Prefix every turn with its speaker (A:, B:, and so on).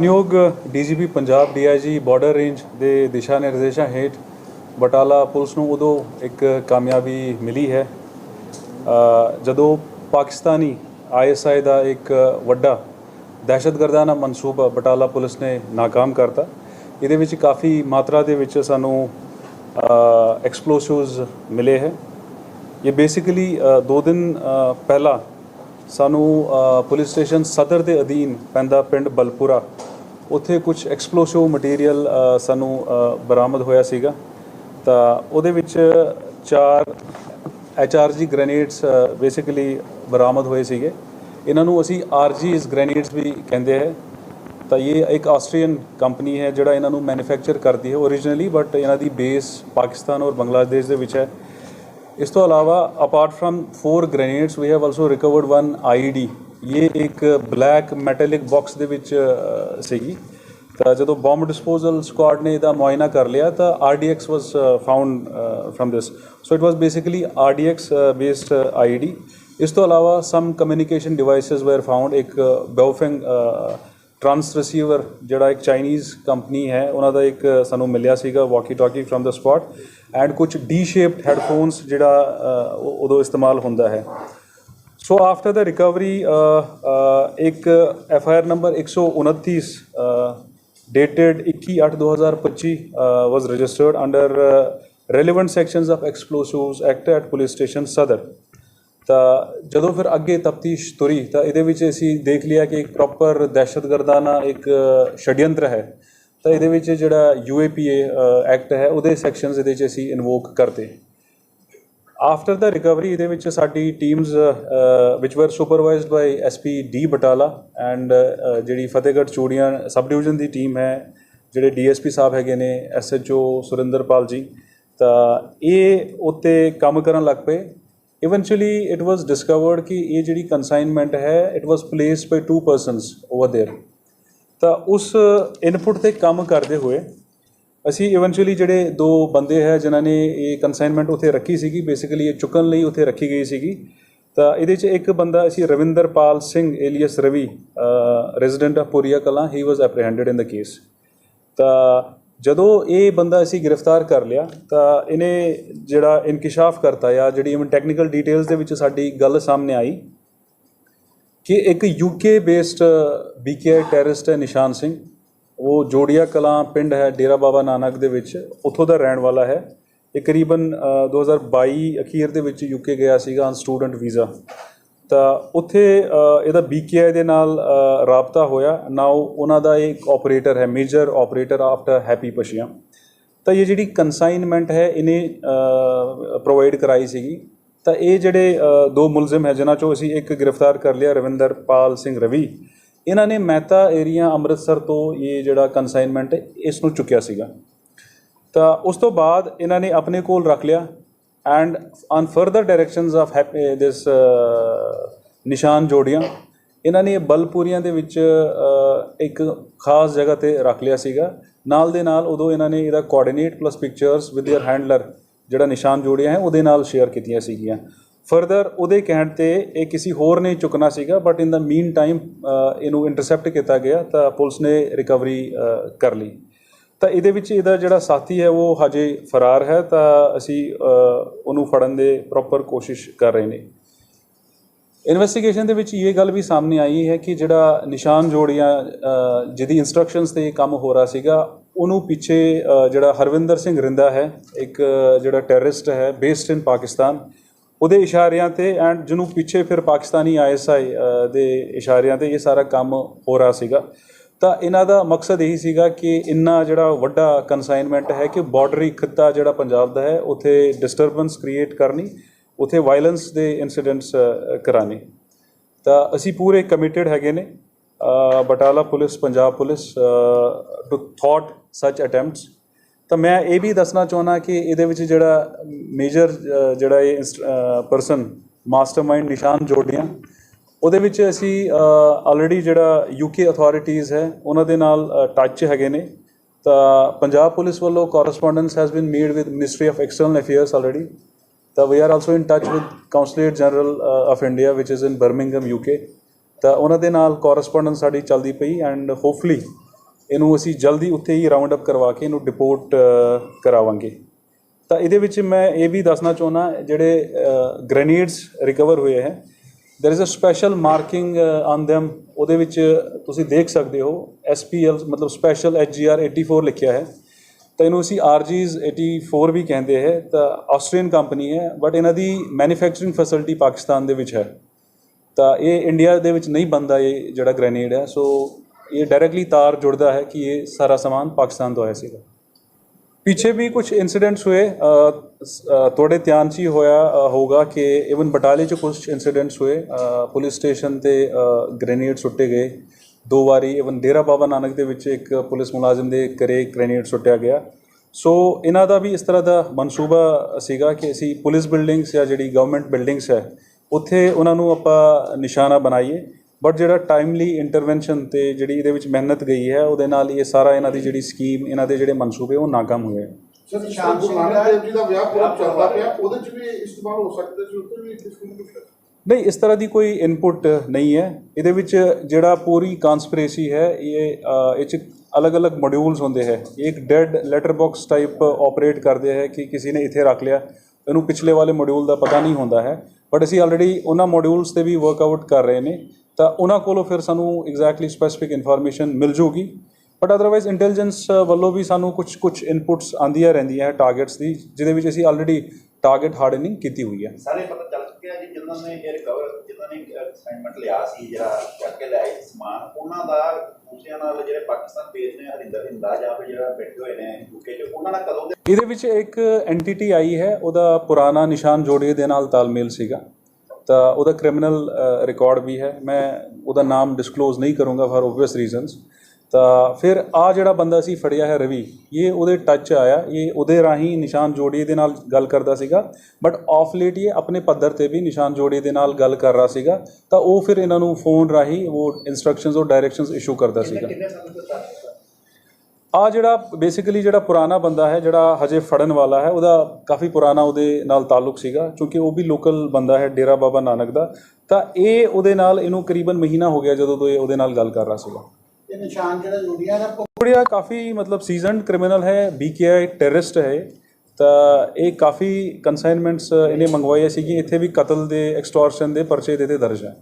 A: ਨਿਯੋਗ DGP Punjab DIG border range ਦੇ ਦਿਸ਼ਾ ਨਿਰਦੇਸ਼ਾਂ ਹੇਠ ਬਟਾਲਾ ਪੁਲਿਸ ਨੂੰ ਉਦੋਂ ਇੱਕ ਕਾਮਯਾਬੀ ਮਿਲੀ ਹੈ। ਜਦੋਂ ਪਾਕਿਸਤਾਨੀ ਆਈਐਸਆਈ ਦਾ ਇੱਕ ਵੱਡਾ ਦਹਿਸ਼ਤਗਰਦਾਨਾ ਮਨਸੂਬਾ ਬਟਾਲਾ ਪੁਲਿਸ ਨੇ ਨਾਕਾਮ ਕਰਤਾ। ਇਹਦੇ ਵਿੱਚ ਕਾਫੀ ਮਾਤਰਾ ਦੇ ਵਿੱਚ ਸਾਨੂੰ ਐਕਸਪਲੋਸਿਵਸ ਮਿਲੇ ਹੈ। ਇਹ ਬੇਸਿਕਲੀ ਦੋ ਦਿਨ ਪਹਿਲਾਂ ਸਾਨੂੰ ਪੁਲਿਸ ਸਟੇਸ਼ਨ ਸਦਰ ਦੇ ਅਧੀਨ ਪੈਂਦਾ ਪਿੰਡ ਬਲਪੁਰਾ ਉੱਥੇ ਕੁਝ ਐਕਸਪਲੋਸਿਵ ਮਟੀਰੀਅਲ ਸਾਨੂੰ ਬਰਾਮਦ ਹੋਇਆ ਸੀਗਾ। ਤਾਂ ਉਹਦੇ ਵਿੱਚ ਚਾਰ ਐਚਆਰਜੀ ਗ੍ਰੇਨੇਡਸ ਬੇਸਿਕਲੀ ਬਰਾਮਦ ਹੋਏ ਸੀਗੇ। ਇਹਨਾਂ ਨੂੰ ਅਸੀਂ ਆਰਜੀਸ ਗ੍ਰੇਨੇਡਸ ਵੀ ਕਹਿੰਦੇ ਹੈ ਤਾਂ ਇਹ ਇੱਕ ਆਸਟਰੀਅਨ ਕੰਪਨੀ ਹੈ, ਜਿਹੜਾ ਇਹਨਾਂ ਨੂੰ ਮੈਨੂਫੈਕਚਰ ਕਰਦੀ ਹੈ ਓਰੀਜਨਲੀ ਬਟ ਇਹਨਾਂ ਦੀ ਬੇਸ ਪਾਕਿਸਤਾਨ ਔਰ ਬੰਗਲਾਦੇਸ਼ ਦੇ ਵਿੱਚ ਹੈ। ਇਸ ਤੋਂ ਇਲਾਵਾ apart from four grenades we have also recovered one ID ਇਹ ਇੱਕ ਬਲੈਕ ਮੈਟੈਲਿਕ ਬਾਕਸ ਦੇ ਵਿੱਚ ਸੀਗੀ। ਤਾਂ ਜਦੋਂ ਬੰਬ ਡਿਸਪੋਜ਼ਲ ਸਕੁਆਡ ਨੇ ਇਹਦਾ ਮੁਆਇਨਾ ਕਰ ਲਿਆ, ਤਾਂ RDX was found from this so it was basically RDX based IED ਇਸ ਤੋਂ ਇਲਾਵਾ some communication devices were found ਇੱਕ ਬਾਓਫਿੰਗ ਟਰਾਂਸ ਰਿਸੀਵਰ ਜਿਹੜਾ ਇੱਕ ਚਾਈਨੀਜ਼ ਕੰਪਨੀ ਹੈ, ਉਹਨਾਂ ਦਾ ਇੱਕ ਸਾਨੂੰ ਮਿਲਿਆ ਸੀਗਾ walkie talkie from the spot and ਕੁਝ ਡੀ ਸ਼ੇਪਡ ਹੈੱਡਫੋਨਸ ਜਿਹੜਾ ਉਦੋਂ ਇਸਤੇਮਾਲ ਹੁੰਦਾ ਹੈ। ਸੋ ਆਫਟਰ ਦਾ ਰਿਕਵਰੀ ਇੱਕ F I R number 129 dated 21/8/2025 was registered under relevant sections of explosives act at police station Sadar ਤਾਂ ਜਦੋਂ ਫਿਰ ਅੱਗੇ ਤਫਤੀਸ਼ ਤੁਰੀ ਤਾਂ ਇਹਦੇ ਵਿੱਚ ਅਸੀਂ ਦੇਖ ਲਿਆ ਕਿ ਇੱਕ ਪ੍ਰੋਪਰ ਦਹਿਸ਼ਤਗਰਦਾਨਾ ਇੱਕ ਛੜਯੰਤਰ ਹੈ ਤਾਂ ਇਹਦੇ ਵਿੱਚ ਜਿਹੜਾ ਯੂਏਪੀਏ ਐਕਟ ਹੈ ਉਹਦੇ ਸੈਕਸ਼ਨਸ ਇਹਦੇ ਵਿੱਚ ਅਸੀਂ ਇਨਵੋਕ ਕਰਦੇ ਆਫਟਰ ਦਾ ਰਿਕਵਰੀ ਇਹਦੇ ਵਿੱਚ ਸਾਡੀ teams which were supervised by SP D Batala and ਜਿਹੜੀ ਫਤਿਹਗੜ੍ਹ ਚੂੜੀਆਂ ਸਬ ਡਿਵੀਜ਼ਨ ਦੀ ਟੀਮ ਹੈ ਜਿਹੜੇ ਡੀਐਸਪੀ ਸਾਹਿਬ ਹੈਗੇ ਨੇ ਐਸਐਚਓ ਸੁਰਿੰਦਰਪਾਲ ਜੀ ਤਾਂ ਇਹ ਉੱਤੇ ਕੰਮ ਕਰਨ ਲੱਗ ਪਏ ਇਵੈਂਚੁਅਲੀ ਇਟ ਵਾਸ ਡਿਸਕਵਰਡ ਕਿ ਇਹ ਜਿਹੜੀ ਕਨਸਾਈਨਮੈਂਟ ਹੈ it was placed by two persons over there ਤਾਂ ਉਸ ਇਨਪੁਟ ਤੇ ਕੰਮ ਕਰਦੇ ਹੋਏ ਅਸੀਂ ਇਵੈਂਚੁਅਲੀ ਜਿਹੜੇ ਦੋ ਬੰਦੇ ਹੈ, ਜਿਨ੍ਹਾਂ ਨੇ ਇਹ ਕਨਸਾਈਨਮੈਂਟ ਉੱਥੇ ਰੱਖੀ ਸੀਗੀ ਬੇਸਿਕਲੀ ਇਹ ਚੁੱਕਣ ਲਈ ਉੱਥੇ ਰੱਖੀ ਗਈ ਸੀਗੀ। ਤਾਂ ਇਹਦੇ 'ਚ ਇੱਕ ਬੰਦਾ ਅਸੀਂ Ravinderpal Singh alias Ravi resident of Poria Kalan he was apprehended in the case ਤਾਂ ਜਦੋਂ ਇਹ ਬੰਦਾ ਅਸੀਂ ਗ੍ਰਿਫਤਾਰ ਕਰ ਲਿਆ, ਤਾਂ ਇਹਨੇ ਜਿਹੜਾ ਇਨਕਸ਼ਾਫ ਕਰਤਾ ਜਾਂ ਜਿਹੜੀ ਇਵਨ ਟੈਕਨੀਕਲ ਡੀਟੇਲਸ ਦੇ ਵਿੱਚ ਸਾਡੀ ਗੱਲ ਸਾਹਮਣੇ ਆਈ, ਕਿ ਇੱਕ ਯੂਕੇ ਬੇਸਡ ਬੀਕੇ ਟੈਰਰਿਸਟ ਹੈ ਨਿਸ਼ਾਨ ਸਿੰਘ। ਉਹ ਜੋੜੀਆ ਕਲਾਂ ਪਿੰਡ ਹੈ ਡੇਰਾ ਬਾਬਾ ਨਾਨਕ ਦੇ ਵਿੱਚ ਉੱਥੋਂ ਦਾ ਰਹਿਣ ਵਾਲਾ ਹੈ। ਇਹ ਕਰੀਬਨ ਅ, 2022 ਅਖੀਰ ਦੇ ਵਿੱਚ ਯੂਕੇ ਗਿਆ ਸੀਗਾ ਔਨ ਸਟੂਡੈਂਟ ਵੀਜ਼ਾ ਤਾਂ ਉੱਥੇ ਅ, ਇਹਦਾ ਬੀਕੇਆਈ ਦੇ ਨਾਲ ਰਾਬਤਾ ਹੋਇਆ। ਨਾਓ ਉਹਨਾਂ ਦਾ ਇੱਕ ਆਪਰੇਟਰ ਹੈ major operator after Happy Passian ਤਾਂ ਇਹ ਜਿਹੜੀ ਕਨਸਾਈਨਮੈਂਟ ਹੈ ਇਹਨੇ ਪ੍ਰੋਵਾਈਡ ਕਰਾਈ ਸੀਗੀ। ਤਾਂ ਇਹ ਜਿਹੜੇ ਦੋ ਮੁਲਜ਼ਮ ਹੈ ਜਿਨ੍ਹਾਂ ਚੋਂ ਅਸੀਂ ਇੱਕ ਗ੍ਰਿਫਤਾਰ ਕਰ ਲਿਆ ਰਵਿੰਦਰਪਾਲ ਸਿੰਘ ਰਵੀ। ਇਹਨਾਂ ਨੇ ਮਹਿਤਾ ਏਰੀਆ ਅੰਮ੍ਰਿਤਸਰ ਤੋਂ ਇਹ ਜਿਹੜਾ ਕਨਸਾਈਨਮੈਂਟ ਹੈ ਇਸ ਨੂੰ ਚੁੱਕਿਆ ਸੀਗਾ ਤਾਂ ਉਸ ਤੋਂ ਬਾਅਦ ਇਹਨਾਂ ਨੇ ਆਪਣੇ ਕੋਲ ਰੱਖ ਲਿਆ and on further directions of this Nishan Jorian ਇਹਨਾਂ ਨੇ ਇਹ ਬਲਪੂਰੀਆਂ ਦੇ ਵਿੱਚ ਅ, ਇੱਕ ਖਾਸ ਜਗ੍ਹਾ ਤੇ ਰੱਖ ਲਿਆ ਸੀਗਾ ਨਾਲ ਦੇ ਨਾਲ ਉਦੋਂ ਇਹਨਾਂ ਨੇ ਇਹਦਾ coordinate plus pictures with there handler ਜਿਹੜਾ ਨਿਸ਼ਾਨ ਜੋੜੀਆਂ ਹੈ ਉਹਦੇ ਨਾਲ ਸ਼ੇਅਰ ਕੀਤੀਆਂ ਸੀਗੀਆਂ ਫਰਦਰ ਉਹਦੇ ਕਹਿਣ ਤੇ ਇਹ ਕਿਸੇ ਹੋਰ ਨੇ ਚੁੱਕਣਾ ਸੀਗਾ but in the mean time ਇਹਨੂੰ ਇੰਟਰਸੈਪਟ ਕੀਤਾ ਗਿਆ, ਤਾਂ ਪੁਲਿਸ ਨੇ ਰਿਕਵਰੀ ਕਰ ਲਈ। ਤਾਂ ਇਹਦੇ ਵਿੱਚ ਇਹਦਾ ਜਿਹੜਾ ਸਾਥੀ ਹੈ, ਉਹ ਹਜੇ ਫਰਾਰ ਹੈ, ਤਾਂ ਅਸੀਂ ਉਹਨੂੰ ਫੜਨ ਦੇ ਪ੍ਰੋਪਰ ਕੋਸ਼ਿਸ਼ ਕਰ ਰਹੇ ਨੇ। ਇਨਵੈਸਟੀਗੇਸ਼ਨ ਦੇ ਵਿੱਚ ਇਹ ਗੱਲ ਵੀ ਸਾਹਮਣੇ ਆਈ ਹੈ ਕਿ ਜਿਹੜਾ ਨਿਸ਼ਾਨ ਜੋੜੀਆਂ ਜਿਹਦੀ ਇਨਸਟਰਕਸ਼ਨਸ ਤੇ ਇਹ ਕੰਮ ਹੋ ਰਿਹਾ ਸੀਗਾ, ਉਹਨੂੰ ਪਿੱਛੇ ਜਿਹੜਾ ਹਰਵਿੰਦਰ ਸਿੰਘ ਰਿੰਦਾ ਹੈ, ਇੱਕ, ਜਿਹੜਾ ਟੈਰਰਿਸਟ ਹੈ ਬੇਸਡ ਇਨ ਪਾਕਿਸਤਾਨ ਉਹਦੇ ਇਸ਼ਾਰਿਆਂ ਤੇ ਐਂਡ ਜਿਹਨੂੰ ਪਿੱਛੇ ਫਿਰ ਪਾਕਿਸਤਾਨੀ ਆਈਐਸਆਈ ਦੇ ਇਸ਼ਾਰਿਆਂ ਤੇ ਇਹ ਸਾਰਾ ਕੰਮ ਹੋ ਰਿਹਾ ਸੀਗਾ। ਤਾਂ ਇਹਨਾਂ ਦਾ ਮਕਸਦ ਇਹੀ ਸੀਗਾ ਕਿ ਇੰਨਾ ਜਿਹੜਾ ਵੱਡਾ ਕਨਸਾਈਨਮੈਂਟ ਹੈ ਕਿ ਬਾਰਡਰੀ ਖਿੱਤਾ ਜਿਹੜਾ ਪੰਜਾਬ ਦਾ ਹੈ, ਉੱਥੇ ਡਿਸਟਰਬੈਂਸ ਕ੍ਰੀਏਟ ਕਰਨੀ, ਉੱਥੇ ਵਾਇਲੈਂਸ ਦੇ ਇਨਸੀਡੈਂਟਸ ਕਰਾਣੇ ਤਾਂ ਅਸੀਂ ਪੂਰੇ ਕਮਿਟਿਡ ਹੈਗੇ ਨੇ Batala police, Punjab police to thought such attempts ਤਾਂ ਮੈਂ ਇਹ ਵੀ ਦੱਸਣਾ ਚਾਹੁੰਦਾ ਕਿ ਇਹਦੇ ਵਿੱਚ ਜਿਹੜਾ ਮੇਜਰ ਜਿਹੜਾ ਇਹ ਪਰਸਨ ਮਾਸਟਰਮਾਈਂਡ ਨਿਸ਼ਾਨ ਜੋੜੀਆਂ, ਉਹਦੇ ਵਿੱਚ ਅਸੀਂ ਆਲਰੇਡੀ ਜਿਹੜਾ ਯੂਕੇ ਅਥਾਰਟੀਜ਼ ਹੈ, ਉਹਨਾਂ ਦੇ ਨਾਲ ਟੱਚ ਹੈਗੇ ਨੇ। ਤਾਂ ਪੰਜਾਬ ਪੁਲਿਸ ਵੱਲੋਂ correspondence has been made with ministry of external affairs already ਤਾਂ we are also in touch with consulate general of India which is in Birmingham UK ਤਾਂ ਉਹਨਾਂ ਦੇ ਨਾਲ ਕੋਰਸਪੋਂਡੈਂਸ ਸਾਡੀ ਚੱਲਦੀ ਪਈ ਐਂਡ ਹੋਪਫੁਲੀ ਇਹਨੂੰ ਅਸੀਂ ਜਲਦੀ ਉੱਥੇ ਹੀ ਰਾਉਂਡ ਅਪ ਕਰਵਾ ਕੇ ਇਹਨੂੰ ਡਿਪੋਰਟ ਕਰਾਵਾਂਗੇ। ਤਾਂ ਇਹਦੇ ਵਿੱਚ ਮੈਂ ਇਹ ਵੀ ਦੱਸਣਾ ਚਾਹੁੰਦਾ ਜਿਹੜੇ ਗ੍ਰੇਨੇਡਸ ਰਿਕਵਰ ਹੋਏ ਹੈ there is a special marking uh, on them ਉਹਦੇ ਵਿੱਚ ਤੁਸੀਂ ਦੇਖ ਸਕਦੇ ਹੋ SPL ਮਤਲਬ ਸਪੈਸ਼ਲ HGR 84 ਲਿਖਿਆ ਹੈ। ਤਾਂ ਇਹਨੂੰ ਅਸੀਂ RGs 84 ਵੀ ਕਹਿੰਦੇ ਹੈ ਤਾਂ ਆਸਟਰੀਅਨ ਕੰਪਨੀ ਹੈ ਬਟ ਇਹਨਾਂ ਦੀ ਮੈਨੂਫੈਕਚਰਿੰਗ ਫੈਸਿਲਿਟੀ ਪਾਕਿਸਤਾਨ ਦੇ ਵਿੱਚ ਹੈ। ਤਾਂ ਇਹ ਇੰਡੀਆ ਦੇ ਵਿੱਚ ਨਹੀਂ ਬਣਦਾ ਇਹ ਜਿਹੜਾ ਗ੍ਰੇਨੇਡ ਹੈ ਸੋ ਇਹ ਡਾਇਰੈਕਟਲੀ ਤਾਰ ਜੁੜਦਾ ਹੈ ਕਿ ਇਹ ਸਾਰਾ ਸਮਾਨ ਪਾਕਿਸਤਾਨ ਤੋਂ ਆਇਆ ਸੀਗਾ। ਪਿੱਛੇ ਵੀ ਕੁਝ ਇਨਸੀਡੈਂਟਸ ਹੋਏ ਅ, ਤੁਹਾਡੇ ਧਿਆਨ 'ਚ ਹੀ ਹੋਇਆ ਅ, ਹੋਗਾ ਕਿ ਇਵਨ ਬਟਾਲੇ 'ਚ ਕੁਝ ਇਨਸੀਡੈਂਟਸ ਹੋਏ ਪੁਲਿਸ ਸਟੇਸ਼ਨ ਤੇ ਗ੍ਰੇਨੇਡ ਸੁੱਟੇ ਗਏ। ਦੋ ਵਾਰੀ ਇਵਨ ਡੇਰਾ ਬਾਬਾ ਨਾਨਕ ਦੇ ਵਿੱਚ ਇੱਕ ਪੁਲਿਸ ਮੁਲਾਜ਼ਮ ਦੇ ਘਰੇ ਗ੍ਰੇਨੇਡ ਸੁੱਟਿਆ ਗਿਆ। ਸੋ ਇਹਨਾਂ ਦਾ ਵੀ ਇਸ ਤਰ੍ਹਾਂ ਦਾ ਮਨਸੂਬਾ ਸੀਗਾ ਕਿ ਅਸੀਂ ਪੁਲਿਸ ਬਿਲਡਿੰਗਸ ਜਾਂ ਜਿਹੜੀ ਗਵਰਨਮੈਂਟ ਬਿਲਡਿੰਗਸ ਹੈ ਉੱਥੇ ਉਹਨਾਂ ਨੂੰ ਆਪਾਂ ਨਿਸ਼ਾਨਾ ਬਣਾਈਏ। ਬਟ ਜਿਹੜਾ ਟਾਈਮਲੀ ਇੰਟਰਵੈਂਸ਼ਨ ਤੇ ਜਿਹੜੀ ਇਹਦੇ ਵਿੱਚ ਮਿਹਨਤ ਗਈ ਹੈ ਉਹਦੇ ਨਾਲ ਇਹ ਸਾਰਾ ਇਹਨਾਂ ਦੀ ਜਿਹੜੀ ਸਕੀਮ ਇਹਨਾਂ ਦੇ ਜਿਹੜੇ ਮਨਸੂਬੇ ਉਹ ਨਾਕਾਮ ਹੋਏ ਹੈ
B: ਸਰ ਸ਼ਾਮ ਗੁਰੂ ਨਾਨਕ ਦੇਵ ਜੀ ਦਾ ਵਿਆਹ ਪੂਰਾ ਚੱਲਦਾ ਪਿਆ ਉਹਦੇ ਚ ਵੀ ਇਸਤੇਮਾਲ ਹੋ ਸਕਦੇ ਸੀ ਉੱਤੇ ਵੀ ਡਿਸਕ੍ਰਿਮੀਨੇਟ
A: ਨਹੀਂ ਇਸ ਤਰ੍ਹਾਂ ਦੀ ਕੋਈ ਇਨਪੁਟ ਨਹੀਂ ਹੈ। ਇਹਦੇ ਵਿੱਚ ਜਿਹੜਾ ਪੂਰੀ ਕਨਸਪੀਰੇਸੀ ਹੈ ਇਹ ਅ, ਇਹ ਚ ਅਲੱਗ-ਅਲੱਗ ਮੋਡਿਊਲਸ ਹੁੰਦੇ ਹੈ। ਇੱਕ dead letter box type operate ਕਰਦੇ ਹੈ ਕਿ ਕਿਸੇ ਨੇ ਇੱਥੇ ਰੱਖ ਲਿਆ। ਇਹਨੂੰ ਪਿਛਲੇ ਵਾਲੇ ਮੋਡਿਊਲ ਦਾ ਪਤਾ ਨਹੀਂ ਹੁੰਦਾ ਹੈ। ਬਟ ਅਸੀਂ ਆਲਰੇਡੀ ਉਹਨਾਂ ਮੋਡਿਊਲਸ ਤੇ ਵੀ ਵਰਕਆਊਟ ਕਰ ਰਹੇ ਨੇ। ਤਾਂ ਉਹਨਾਂ ਕੋਲੋਂ ਫਿਰ ਸਾਨੂੰ ਐਗਜ਼ੈਕਟਲੀ ਸਪੈਸੀਫਿਕ ਇਨਫੋਰਮੇਸ਼ਨ ਮਿਲ ਜੂਗੀ। ਬਟ ਅਦਰਵਾਈਜ਼ ਇੰਟੈਲੀਜੈਂਸ ਵੱਲੋਂ ਵੀ ਸਾਨੂੰ ਕੁਝ ਕੁਝ ਇਨਪੁਟਸ ਆਂਦੀਆਂ ਰਹਿੰਦੀਆਂ ਹੈ ਟਾਰਗੇਟਸ ਦੀ ਜਿਹਦੇ ਵਿੱਚ ਅਸੀਂ ਆਲਰੇਡੀ ਟਾਰਗੇਟ ਹਾਰਡਨਿੰਗ ਕੀਤੀ ਹੋਈ ਹੈ।
C: ਸਾਰੇ ਪਤਾ ਚੱਲ ਚੁੱਕਿਆ ਜੀ ਜਿਨ੍ਹਾਂ ਨੇ ਇਹ ਰਿਕਵਰ ਜਿਨ੍ਹਾਂ ਨੇ ਅਸਾਈਨਮੈਂਟ ਲਿਆ ਸੀ ਜਿਹੜਾ ਚੱਕ ਕੇ ਲਿਆਏ ਸੀ ਸਮਾਨ ਉਹਨਾਂ ਦਾ ਦੂਸਰਿਆਂ ਨਾਲ ਜਿਹੜੇ ਪਾਕਿਸਤਾਨ ਬੇਸ ਨੇ ਹਰਿੰਦਰ ਹਿੰਦਾ ਜਾਂ ਫਿਰ ਜਿਹੜਾ ਬੈਠੇ ਹੋਏ ਨੇ ਯੂਕੇ 'ਚ ਉਹਨਾਂ ਨਾਲ ਕਦੋਂ ਦੇ
A: ਇਹਦੇ ਵਿੱਚ ਇੱਕ ਐਂਟੀਟੀ ਆਈ ਹੈ ਉਹਦਾ ਪੁਰਾਣਾ ਨਿਸ਼ਾਨ ਜੋੜੇ ਦੇ ਨਾਲ ਤਾਲਮੇਲ ਸੀਗਾ। ਤਾਂ ਉਹਦਾ ਕ੍ਰਿਮੀਨਲ ਰਿਕਾਰਡ ਵੀ ਹੈ। ਮੈਂ ਉਹਦਾ ਨਾਮ ਡਿਸਕਲੋਜ਼ ਨਹੀਂ ਕਰੂੰਗਾ ਫॉर obvious ਰੀਜ਼ਨਸ ਤਾਂ ਫਿਰ ਆ ਜਿਹੜਾ ਬੰਦਾ ਸੀ ਫੜਿਆ ਹੈ ਰਵੀ ਇਹ ਉਹਦੇ ਟੱਚ ਆਇਆ। ਇਹ ਉਹਦੇ ਰਾਹੀਂ ਨਿਸ਼ਾਨ ਜੋੜੀ ਦੇ ਨਾਲ ਗੱਲ ਕਰਦਾ ਸੀਗਾ। ਬਟ ਆਫ ਲੇਟ ਇਹ ਆਪਣੇ ਪੱਧਰ ਤੇ ਵੀ ਨਿਸ਼ਾਨ ਜੋੜੀ ਦੇ ਨਾਲ ਗੱਲ ਕਰ ਰਿਹਾ ਸੀਗਾ। ਤਾਂ ਉਹ ਫਿਰ ਇਹਨਾਂ ਨੂੰ ਫੋਨ ਰਾਹੀਂ ਉਹ ਇਨਸਟਰਕਸ਼ਨਸ ਔਰ ਡਾਇਰੈਕਸ਼ਨਸ ਇਸ਼ੂ ਕਰਦਾ ਸੀਗਾ। ਆ ਜਿਹੜਾ ਬੇਸਿਕਲੀ ਜਿਹੜਾ ਪੁਰਾਣਾ ਬੰਦਾ ਹੈ ਜਿਹੜਾ ਹਜੇ ਫੜਨ ਵਾਲਾ ਹੈ ਉਹਦਾ ਕਾਫੀ ਪੁਰਾਣਾ ਉਹਦੇ ਨਾਲ ਤਾਲੁਕ ਸੀਗਾ ਕਿਉਂਕਿ ਉਹ ਵੀ ਲੋਕਲ ਬੰਦਾ ਹੈ ਡੇਰਾ ਬਾਬਾ ਨਾਨਕ ਦਾ। ਤਾਂ ਇਹ ਉਹਦੇ ਨਾਲ ਇਹਨੂੰ ਕਰੀਬਨ ਮਹੀਨਾ ਹੋ ਗਿਆ ਜਦੋਂ ਤੋਂ ਇਹ ਉਹਦੇ ਨਾਲ ਗੱਲ ਕਰ ਰਿਹਾ ਸੀਗਾ।
B: ਇਹ ਨਿਸ਼ਾਨ ਜਿਹੜਾ ਜੁੜੀਆਂ ਦਾ
A: ਕੁੜੀਆ ਕਾਫੀ ਮਤਲਬ ਸੀਜ਼ਨਡ ਕ੍ਰਿਮੀਨਲ ਹੈ ਬੀਕੇਆਈ ਟੈਰਰਿਸਟ ਹੈ ਤਾਂ ਇਹ ਕਾਫੀ ਕਨਸਾਈਨਮੈਂਟਸ ਇਹਨੇ ਮੰਗਵਾਈਆਂ ਸੀਗੀਆਂ ਇੱਥੇ ਵੀ ਕਤਲ ਦੇ ਐਕਸਟੋਰਸ਼ਨ ਦੇ ਪਰਚੇ ਦੇ ਤੇ ਦਰਜ ਹੈ।